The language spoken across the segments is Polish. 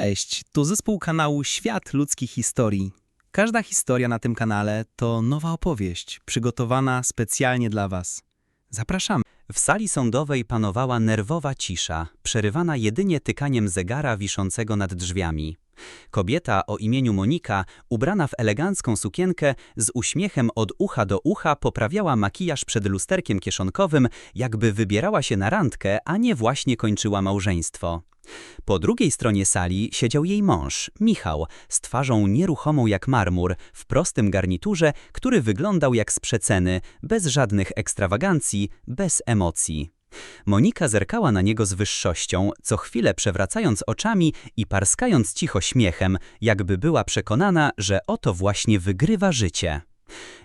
Cześć, tu zespół kanału Świat Ludzkich Historii. Każda historia na tym kanale to nowa opowieść, przygotowana specjalnie dla Was. Zapraszamy. W sali sądowej panowała nerwowa cisza, przerywana jedynie tykaniem zegara wiszącego nad drzwiami. Kobieta o imieniu Monika, ubrana w elegancką sukienkę, z uśmiechem od ucha do ucha poprawiała makijaż przed lusterkiem kieszonkowym, jakby wybierała się na randkę, a nie właśnie kończyła małżeństwo. Po drugiej stronie sali siedział jej mąż, Michał, z twarzą nieruchomą jak marmur, w prostym garniturze, który wyglądał jak z przeceny, bez żadnych ekstrawagancji, bez emocji. Monika zerkała na niego z wyższością, co chwilę przewracając oczami i parskając cicho śmiechem, jakby była przekonana, że oto właśnie wygrywa życie.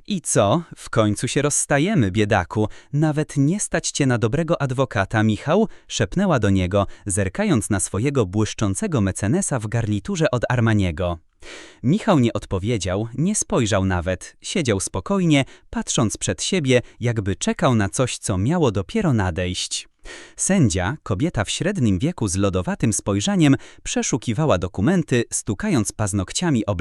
I co? W końcu się rozstajemy, biedaku. Nawet nie stać cię na dobrego adwokata, Michał? szepnęła do niego, zerkając na swojego błyszczącego mecenesa w garniturze od Armaniego. Michał nie odpowiedział, nie spojrzał nawet. Siedział spokojnie, patrząc przed siebie, jakby czekał na coś, co miało dopiero nadejść. Sędzia, kobieta w średnim wieku z lodowatym spojrzeniem, przeszukiwała dokumenty, stukając paznokciami o.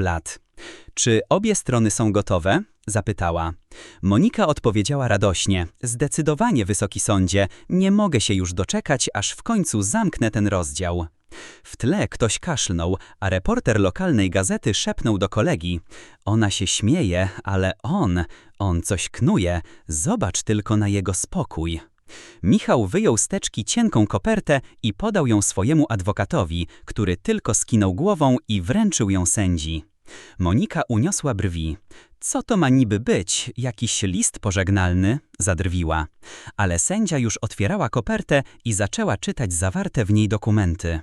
Czy obie strony są gotowe? zapytała. Monika odpowiedziała radośnie. Zdecydowanie, wysoki sądzie, nie mogę się już doczekać, aż w końcu zamknę ten rozdział. W tle ktoś kaszlnął, a reporter lokalnej gazety szepnął do kolegi. Ona się śmieje, ale on, on coś knuje. Zobacz tylko na jego spokój. Michał wyjął z teczki cienką kopertę i podał ją swojemu adwokatowi, który tylko skinął głową i wręczył ją sędzi. Monika uniosła brwi. Co to ma niby być? Jakiś list pożegnalny? Zadrwiła. Ale sędzia już otwierała kopertę i zaczęła czytać zawarte w niej dokumenty.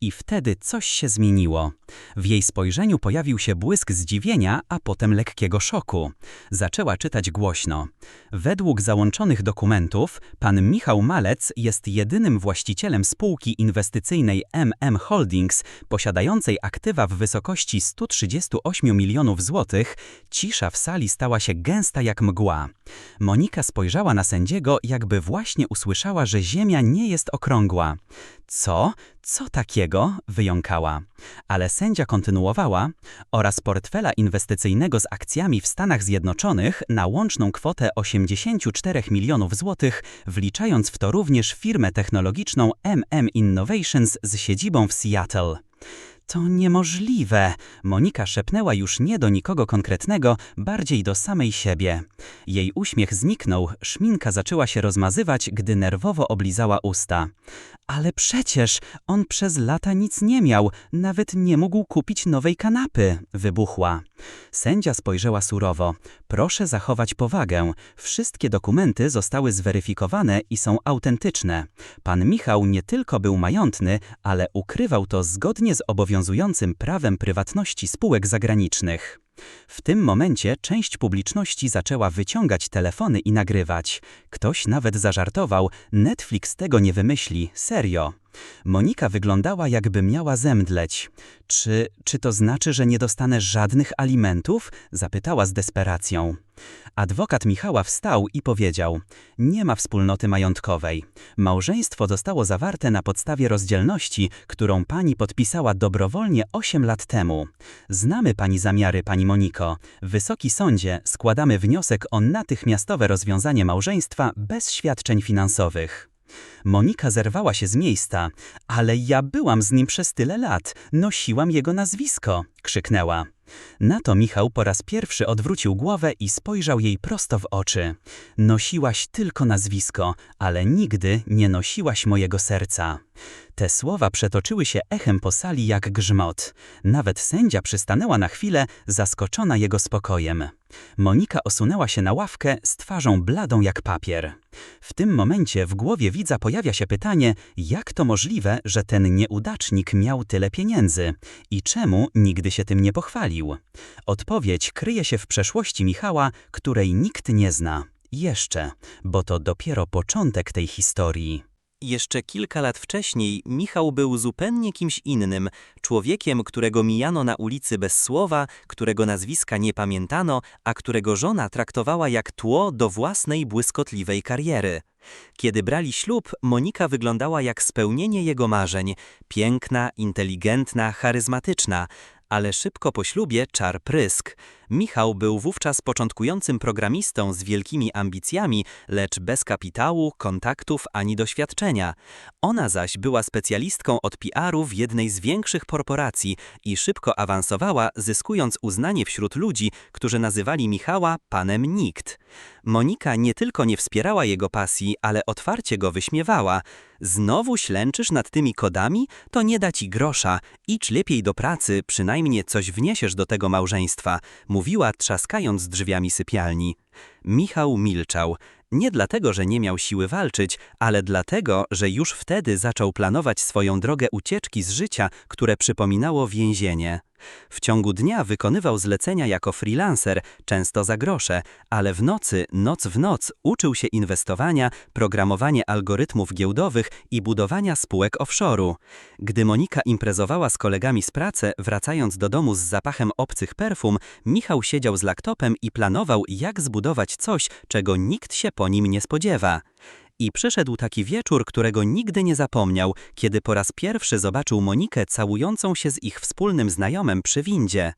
I wtedy coś się zmieniło. W jej spojrzeniu pojawił się błysk zdziwienia, a potem lekkiego szoku. Zaczęła czytać głośno. Według załączonych dokumentów, pan Michał Malec jest jedynym właścicielem spółki inwestycyjnej MM Holdings, posiadającej aktywa w wysokości 138 milionów złotych. Cisza w sali stała się gęsta jak mgła. Monika spojrzała na sędziego, jakby właśnie usłyszała, że ziemia nie jest okrągła. Co? Co takiego? wyjąkała. Ale sędzia kontynuowała oraz portfela inwestycyjnego z akcjami w Stanach Zjednoczonych na łączną kwotę 84 milionów złotych, wliczając w to również firmę technologiczną MM Innovations z siedzibą w Seattle. To niemożliwe. Monika szepnęła już nie do nikogo konkretnego, bardziej do samej siebie. Jej uśmiech zniknął, szminka zaczęła się rozmazywać, gdy nerwowo oblizała usta. Ale przecież on przez lata nic nie miał, nawet nie mógł kupić nowej kanapy, wybuchła. Sędzia spojrzała surowo. Proszę zachować powagę. Wszystkie dokumenty zostały zweryfikowane i są autentyczne. Pan Michał nie tylko był majętny, ale ukrywał to zgodnie z obowiązującym prawem prywatności spółek zagranicznych. W tym momencie część publiczności zaczęła wyciągać telefony i nagrywać. Ktoś nawet zażartował, Netflix tego nie wymyśli, serio. Monika wyglądała jakby miała zemdleć. Czy, czy to znaczy, że nie dostanę żadnych alimentów? Zapytała z desperacją. Adwokat Michała wstał i powiedział: Nie ma wspólnoty majątkowej. Małżeństwo zostało zawarte na podstawie rozdzielności, którą pani podpisała dobrowolnie 8 lat temu. Znamy pani zamiary, pani Moniko. Wysoki sądzie, składamy wniosek o natychmiastowe rozwiązanie małżeństwa bez świadczeń finansowych. Monika zerwała się z miejsca. Ale ja byłam z nim przez tyle lat. Nosiłam jego nazwisko, krzyknęła. Na to Michał po raz pierwszy odwrócił głowę i spojrzał jej prosto w oczy. Nosiłaś tylko nazwisko, ale nigdy nie nosiłaś mojego serca. Te słowa przetoczyły się echem po sali jak grzmot. Nawet sędzia przystanęła na chwilę, zaskoczona jego spokojem. Monika osunęła się na ławkę z twarzą bladą jak papier. W tym momencie w głowie widza pojawia się pytanie, jak to możliwe, że ten nieudacznik miał tyle pieniędzy i czemu nigdy się tym nie pochwalił. Odpowiedź kryje się w przeszłości Michała, której nikt nie zna. Jeszcze, bo to dopiero początek tej historii. Jeszcze kilka lat wcześniej Michał był zupełnie kimś innym, człowiekiem, którego mijano na ulicy bez słowa, którego nazwiska nie pamiętano, a którego żona traktowała jak tło do własnej błyskotliwej kariery. Kiedy brali ślub, Monika wyglądała jak spełnienie jego marzeń. Piękna, inteligentna, charyzmatyczna. Ale szybko po ślubie czar prysk. Michał był wówczas początkującym programistą z wielkimi ambicjami, lecz bez kapitału, kontaktów ani doświadczenia. Ona zaś była specjalistką od PR-u w jednej z większych korporacji i szybko awansowała, zyskując uznanie wśród ludzi, którzy nazywali Michała panem nikt. Monika nie tylko nie wspierała jego pasji, ale otwarcie go wyśmiewała. Znowu ślęczysz nad tymi kodami? To nie da ci grosza. Idź lepiej do pracy, przynajmniej coś wniesiesz do tego małżeństwa, mówiła trzaskając drzwiami sypialni. Michał milczał. Nie dlatego, że nie miał siły walczyć, ale dlatego, że już wtedy zaczął planować swoją drogę ucieczki z życia, które przypominało więzienie. W ciągu dnia wykonywał zlecenia jako freelancer, często za grosze, ale w nocy, noc w noc, uczył się inwestowania, programowania algorytmów giełdowych i budowania spółek offshore'u. Gdy Monika imprezowała z kolegami z pracy, wracając do domu z zapachem obcych perfum, Michał siedział z laptopem i planował, jak zbudować coś, czego nikt się po nim nie spodziewa. I przyszedł taki wieczór, którego nigdy nie zapomniał, kiedy po raz pierwszy zobaczył Monikę całującą się z ich wspólnym znajomym przy windzie.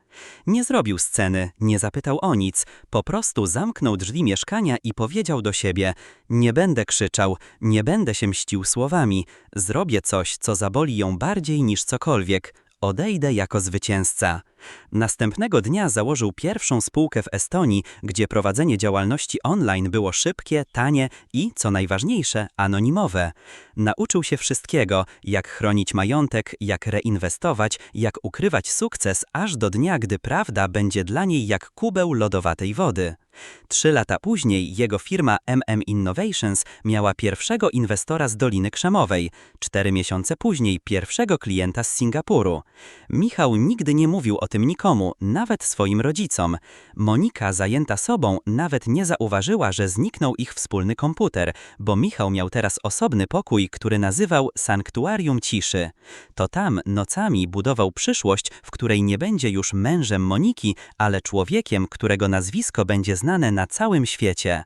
Nie zrobił sceny, nie zapytał o nic, po prostu zamknął drzwi mieszkania i powiedział do siebie: Nie będę krzyczał, nie będę się mścił słowami, zrobię coś, co zaboli ją bardziej niż cokolwiek. Odejdę jako zwycięzca. Następnego dnia założył pierwszą spółkę w Estonii, gdzie prowadzenie działalności online było szybkie, tanie i, co najważniejsze, anonimowe. Nauczył się wszystkiego, jak chronić majątek, jak reinwestować, jak ukrywać sukces, aż do dnia, gdy prawda będzie dla niej jak kubeł lodowatej wody. Trzy lata później jego firma MM Innovations miała pierwszego inwestora z Doliny Krzemowej, cztery miesiące później pierwszego klienta z Singapuru. Michał nigdy nie mówił o tym nikomu, nawet swoim rodzicom. Monika, zajęta sobą, nawet nie zauważyła, że zniknął ich wspólny komputer, bo Michał miał teraz osobny pokój, który nazywał Sanktuarium Ciszy. To tam nocami budował przyszłość, w której nie będzie już mężem Moniki, ale człowiekiem, którego nazwisko będzie znane na całym świecie.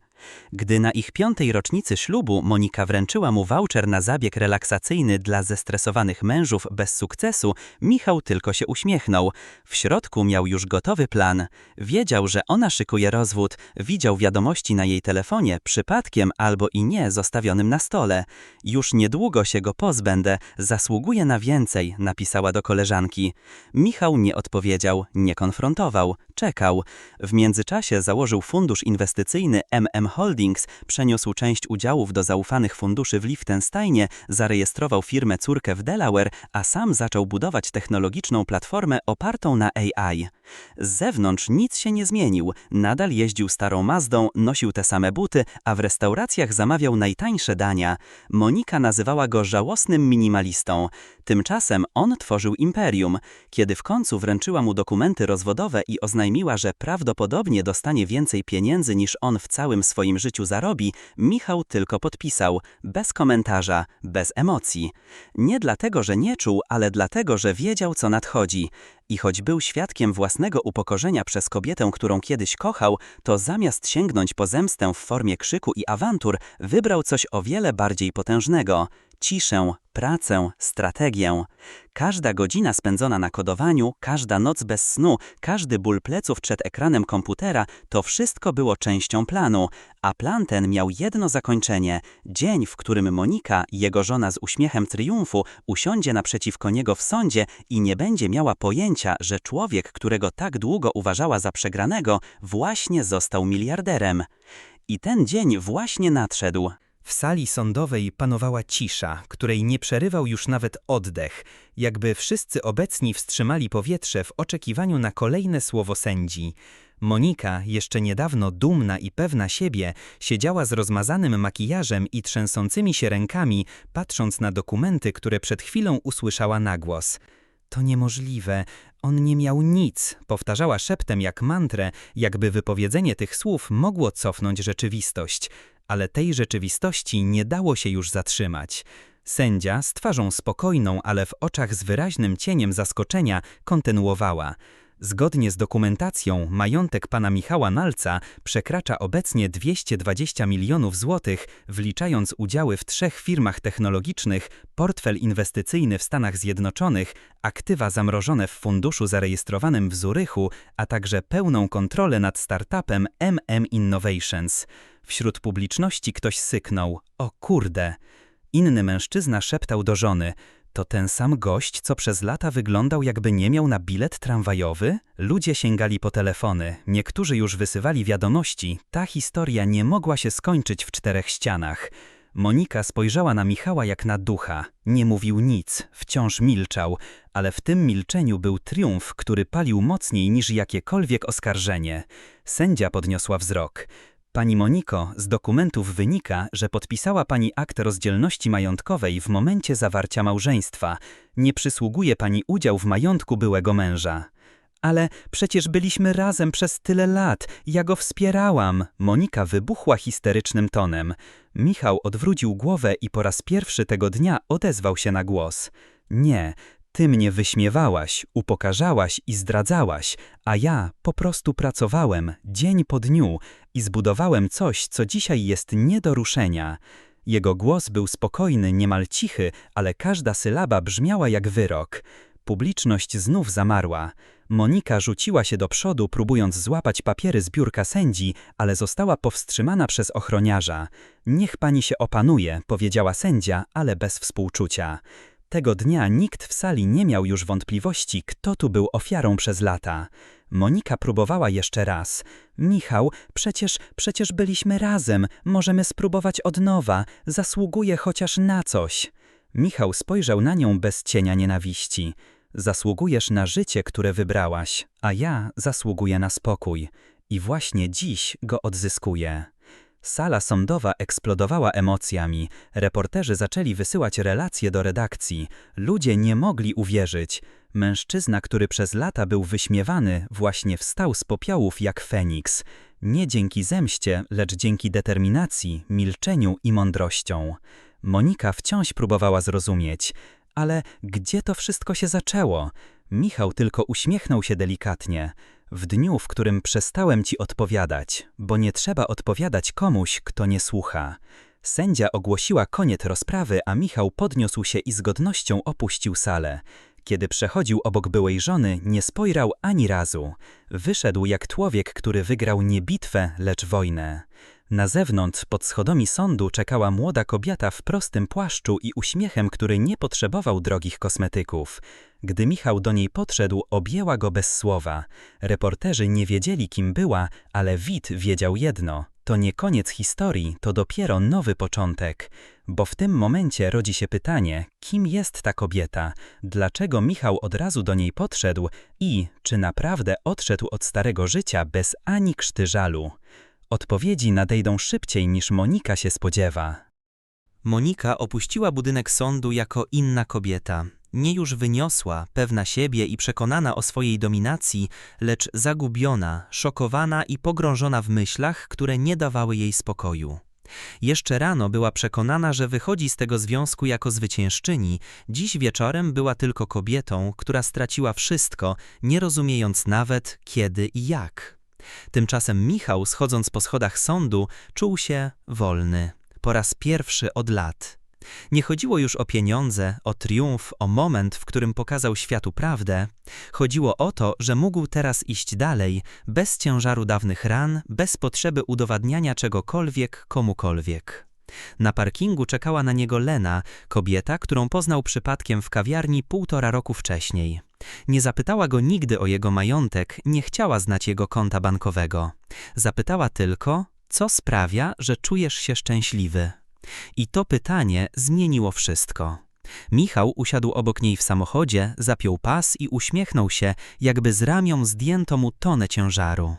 Gdy na ich piątej rocznicy ślubu Monika wręczyła mu voucher na zabieg relaksacyjny dla zestresowanych mężów bez sukcesu, Michał tylko się uśmiechnął. W środku miał już gotowy plan. Wiedział, że ona szykuje rozwód, widział wiadomości na jej telefonie, przypadkiem albo i nie zostawionym na stole. Już niedługo się go pozbędę, zasługuję na więcej, napisała do koleżanki. Michał nie odpowiedział, nie konfrontował, czekał. W międzyczasie założył fundusz inwestycyjny MM Holdings, przeniósł część udziałów do zaufanych funduszy w Liechtensteinie, zarejestrował firmę córkę w Delaware, a sam zaczął budować technologiczną platformę opartą na AI. Z zewnątrz nic się nie zmienił. Nadal jeździł starą Mazdą, nosił te same buty, a w restauracjach zamawiał najtańsze dania. Monika nazywała go żałosnym minimalistą. Tymczasem on tworzył imperium. Kiedy w końcu wręczyła mu dokumenty rozwodowe i oznajmiła, że prawdopodobnie dostanie więcej pieniędzy niż on w całym swoim życiu zarobi, Michał tylko podpisał, bez komentarza, bez emocji. Nie dlatego, że nie czuł, ale dlatego, że wiedział, co nadchodzi. I choć był świadkiem własnego upokorzenia przez kobietę, którą kiedyś kochał, to zamiast sięgnąć po zemstę w formie krzyku i awantur, wybrał coś o wiele bardziej potężnego ciszę, pracę, strategię. Każda godzina spędzona na kodowaniu, każda noc bez snu, każdy ból pleców przed ekranem komputera to wszystko było częścią planu, a plan ten miał jedno zakończenie dzień, w którym Monika, jego żona z uśmiechem triumfu, usiądzie naprzeciwko niego w sądzie i nie będzie miała pojęcia, że człowiek, którego tak długo uważała za przegranego, właśnie został miliarderem. I ten dzień właśnie nadszedł. W sali sądowej panowała cisza, której nie przerywał już nawet oddech, jakby wszyscy obecni wstrzymali powietrze w oczekiwaniu na kolejne słowo sędzi. Monika, jeszcze niedawno dumna i pewna siebie, siedziała z rozmazanym makijażem i trzęsącymi się rękami, patrząc na dokumenty, które przed chwilą usłyszała na głos. To niemożliwe, on nie miał nic, powtarzała szeptem jak mantrę, jakby wypowiedzenie tych słów mogło cofnąć rzeczywistość ale tej rzeczywistości nie dało się już zatrzymać. Sędzia, z twarzą spokojną, ale w oczach z wyraźnym cieniem zaskoczenia, kontynuowała. Zgodnie z dokumentacją, majątek pana Michała Nalca przekracza obecnie 220 milionów złotych, wliczając udziały w trzech firmach technologicznych, portfel inwestycyjny w Stanach Zjednoczonych, aktywa zamrożone w funduszu zarejestrowanym w Zurychu, a także pełną kontrolę nad startupem MM Innovations. Wśród publiczności ktoś syknął: O kurde! Inny mężczyzna szeptał do żony: To ten sam gość, co przez lata wyglądał, jakby nie miał na bilet tramwajowy? Ludzie sięgali po telefony, niektórzy już wysywali wiadomości. Ta historia nie mogła się skończyć w czterech ścianach. Monika spojrzała na Michała jak na ducha. Nie mówił nic, wciąż milczał, ale w tym milczeniu był triumf, który palił mocniej niż jakiekolwiek oskarżenie. Sędzia podniosła wzrok. Pani Moniko, z dokumentów wynika, że podpisała pani akt rozdzielności majątkowej w momencie zawarcia małżeństwa. Nie przysługuje pani udział w majątku byłego męża. Ale przecież byliśmy razem przez tyle lat, ja go wspierałam. Monika wybuchła histerycznym tonem. Michał odwrócił głowę i po raz pierwszy tego dnia odezwał się na głos. Nie, ty mnie wyśmiewałaś, upokarzałaś i zdradzałaś, a ja po prostu pracowałem dzień po dniu i zbudowałem coś, co dzisiaj jest nie do ruszenia. Jego głos był spokojny, niemal cichy, ale każda sylaba brzmiała jak wyrok. Publiczność znów zamarła. Monika rzuciła się do przodu, próbując złapać papiery z biurka sędzi, ale została powstrzymana przez ochroniarza. Niech pani się opanuje, powiedziała sędzia, ale bez współczucia. Tego dnia nikt w sali nie miał już wątpliwości, kto tu był ofiarą przez lata. Monika próbowała jeszcze raz. Michał, przecież, przecież byliśmy razem, możemy spróbować od nowa, zasługuje chociaż na coś. Michał spojrzał na nią bez cienia nienawiści. Zasługujesz na życie, które wybrałaś, a ja zasługuję na spokój. I właśnie dziś go odzyskuję. Sala sądowa eksplodowała emocjami. Reporterzy zaczęli wysyłać relacje do redakcji. Ludzie nie mogli uwierzyć. Mężczyzna, który przez lata był wyśmiewany, właśnie wstał z popiołów jak Feniks. Nie dzięki zemście, lecz dzięki determinacji, milczeniu i mądrością. Monika wciąż próbowała zrozumieć. Ale gdzie to wszystko się zaczęło? Michał tylko uśmiechnął się delikatnie. W dniu, w którym przestałem ci odpowiadać, bo nie trzeba odpowiadać komuś, kto nie słucha. Sędzia ogłosiła koniec rozprawy, a Michał podniósł się i z godnością opuścił salę. Kiedy przechodził obok byłej żony, nie spojrzał ani razu. Wyszedł jak człowiek, który wygrał nie bitwę, lecz wojnę. Na zewnątrz, pod schodami sądu, czekała młoda kobieta w prostym płaszczu i uśmiechem, który nie potrzebował drogich kosmetyków. Gdy Michał do niej podszedł, objęła go bez słowa. Reporterzy nie wiedzieli, kim była, ale Wit wiedział jedno. To nie koniec historii, to dopiero nowy początek. Bo w tym momencie rodzi się pytanie, kim jest ta kobieta, dlaczego Michał od razu do niej podszedł i czy naprawdę odszedł od starego życia bez ani krzty żalu. Odpowiedzi nadejdą szybciej niż Monika się spodziewa. Monika opuściła budynek sądu jako inna kobieta. Nie już wyniosła, pewna siebie i przekonana o swojej dominacji, lecz zagubiona, szokowana i pogrążona w myślach, które nie dawały jej spokoju. Jeszcze rano była przekonana, że wychodzi z tego związku jako zwyciężczyni, dziś wieczorem była tylko kobietą, która straciła wszystko, nie rozumiejąc nawet kiedy i jak. Tymczasem Michał, schodząc po schodach sądu, czuł się wolny. Po raz pierwszy od lat. Nie chodziło już o pieniądze, o triumf, o moment, w którym pokazał światu prawdę. Chodziło o to, że mógł teraz iść dalej, bez ciężaru dawnych ran, bez potrzeby udowadniania czegokolwiek komukolwiek. Na parkingu czekała na niego Lena, kobieta, którą poznał przypadkiem w kawiarni półtora roku wcześniej. Nie zapytała go nigdy o jego majątek, nie chciała znać jego konta bankowego. Zapytała tylko, co sprawia, że czujesz się szczęśliwy. I to pytanie zmieniło wszystko. Michał usiadł obok niej w samochodzie, zapiął pas i uśmiechnął się, jakby z ramion zdjęto mu tonę ciężaru.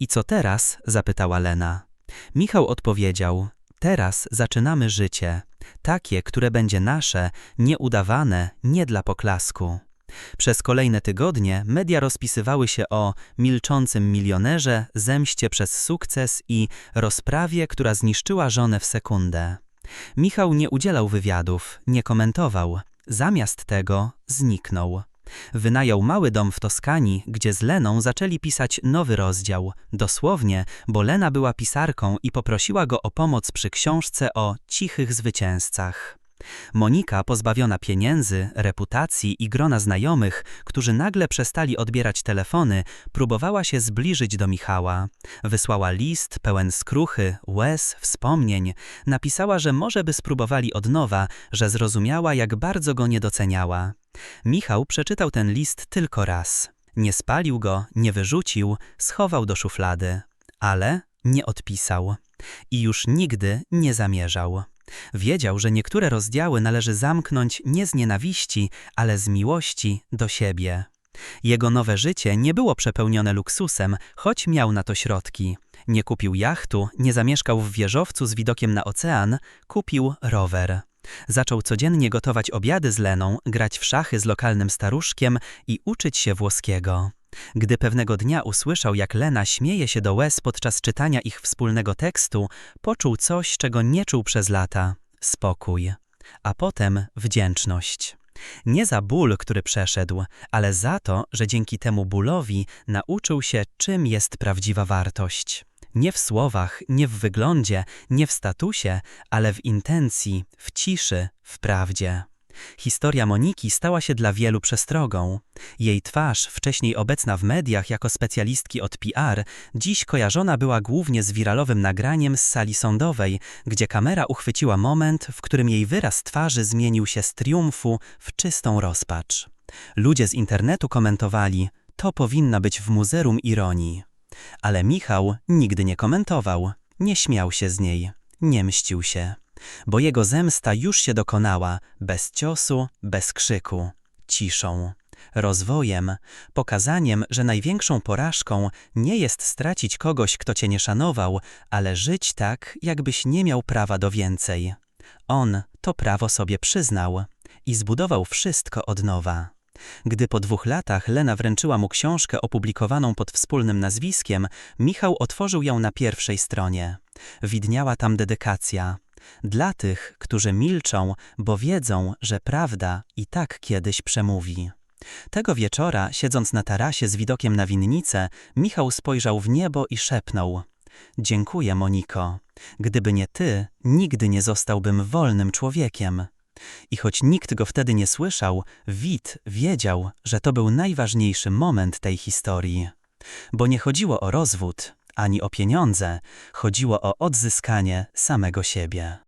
I co teraz? zapytała Lena. Michał odpowiedział: Teraz zaczynamy życie, takie, które będzie nasze, nieudawane, nie dla poklasku. Przez kolejne tygodnie media rozpisywały się o milczącym milionerze, zemście przez sukces i rozprawie, która zniszczyła żonę w sekundę. Michał nie udzielał wywiadów, nie komentował. Zamiast tego zniknął. Wynajął mały dom w Toskanii, gdzie z Leną zaczęli pisać nowy rozdział. Dosłownie, bo Lena była pisarką i poprosiła go o pomoc przy książce o cichych zwycięzcach. Monika, pozbawiona pieniędzy, reputacji i grona znajomych, którzy nagle przestali odbierać telefony, próbowała się zbliżyć do Michała. Wysłała list pełen skruchy, łez, wspomnień. Napisała, że może by spróbowali od nowa, że zrozumiała, jak bardzo go nie doceniała. Michał przeczytał ten list tylko raz. Nie spalił go, nie wyrzucił, schował do szuflady. Ale nie odpisał. I już nigdy nie zamierzał. Wiedział, że niektóre rozdziały należy zamknąć nie z nienawiści, ale z miłości do siebie. Jego nowe życie nie było przepełnione luksusem, choć miał na to środki. Nie kupił jachtu, nie zamieszkał w wieżowcu z widokiem na ocean, kupił rower. Zaczął codziennie gotować obiady z Leną, grać w szachy z lokalnym staruszkiem i uczyć się włoskiego. Gdy pewnego dnia usłyszał, jak Lena śmieje się do łez podczas czytania ich wspólnego tekstu, poczuł coś, czego nie czuł przez lata spokój, a potem wdzięczność. Nie za ból, który przeszedł, ale za to, że dzięki temu bólowi nauczył się, czym jest prawdziwa wartość. Nie w słowach, nie w wyglądzie, nie w statusie, ale w intencji, w ciszy, w prawdzie. Historia Moniki stała się dla wielu przestrogą. Jej twarz, wcześniej obecna w mediach jako specjalistki od PR, dziś kojarzona była głównie z wiralowym nagraniem z sali sądowej, gdzie kamera uchwyciła moment, w którym jej wyraz twarzy zmienił się z triumfu w czystą rozpacz. Ludzie z internetu komentowali, to powinna być w Muzeum Ironii. Ale Michał nigdy nie komentował, nie śmiał się z niej, nie mścił się bo jego zemsta już się dokonała, bez ciosu, bez krzyku, ciszą, rozwojem, pokazaniem, że największą porażką nie jest stracić kogoś, kto cię nie szanował, ale żyć tak, jakbyś nie miał prawa do więcej. On to prawo sobie przyznał i zbudował wszystko od nowa. Gdy po dwóch latach Lena wręczyła mu książkę opublikowaną pod wspólnym nazwiskiem, Michał otworzył ją na pierwszej stronie. Widniała tam dedykacja. Dla tych, którzy milczą, bo wiedzą, że prawda i tak kiedyś przemówi. Tego wieczora, siedząc na tarasie z widokiem na winnicę, Michał spojrzał w niebo i szepnął: Dziękuję, Moniko. Gdyby nie ty, nigdy nie zostałbym wolnym człowiekiem. I choć nikt go wtedy nie słyszał, Wit wiedział, że to był najważniejszy moment tej historii. Bo nie chodziło o rozwód, ani o pieniądze, chodziło o odzyskanie samego siebie.